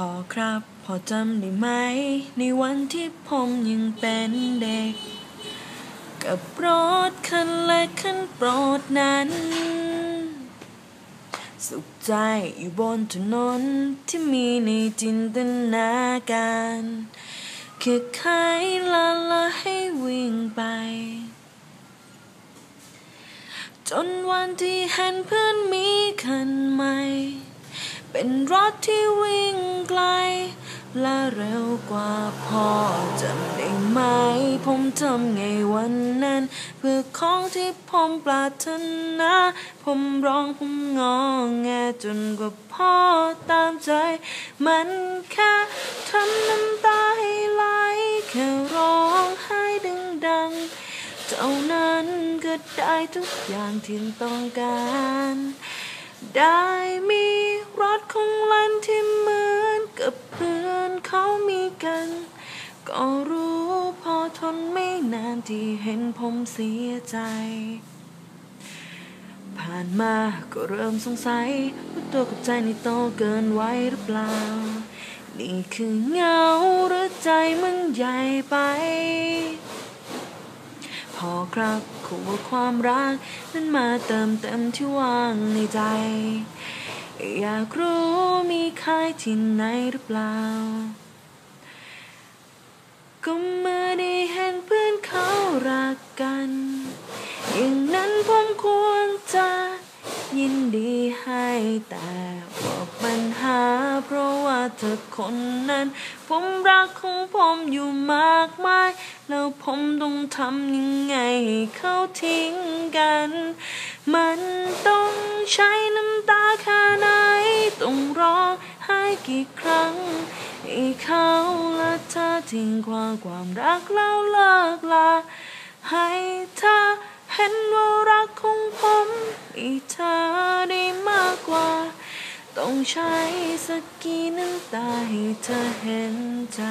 พอครับพอจำได้ไหม ในวันที่ผมยังเป็นเด็ก กับรถคันและคันโปรดนั้น สุขใจอยู่บนถนนที่มีในจินตนาการคือใครลาละให้วิ่งไป จนวันที่เห็นเพื่อนมีคันใหม่ เป็นรถที่วิ่งไกล และเร็วกว่าพ่อจำได้ไหม ผมทำไงวันนั้น เพื่อของที่ผมปรารถนา ผมร้องผมงอแงจนกว่าพ่อตามใจ มันแค่ทำน้ำตาให้ไหลแค่ร้องไห้ดังๆเท่านั้นก็ได้ทุกอย่างที่ต้องการ ได้ รถของเล่นที่เหมือนกับเพื่อนเขามีกัน ก็รู้พอทนไม่นานที่เห็นผมเสียใจ ผ่านมาก็เริ่มสงสัยว่าตัวกับใจนี่โตเกินไว้หรือเปล่า นี่คือเงาหรือใจมันใหญ่ไปพอครับขอความรักนั้นมาเติมเต็มที่ว่างในใจ อยากรู้มีใครที่ไหนหรือเปล่า ก็เมื่อได้เห็นเพื่อนเขารักกัน อย่างนั้นผมควรจะยินดีให้แต่ว่าปัญหา เพราะว่าเธอคนนั้น ผมรักของผมอยู่มากมาย แล้วผมต้องทำยังไงให้เขาทิ้งกัน มันต้องใช้น้ำตา กี่ครั้งให้เขาและเธอทิ้งความความรักแล้วเลิกลาให้เธอเห็นว่ารักของผมมีเธอได้มากกว่า ต้องใช้สักกี่น้ำตาให้เธอเห็นใจ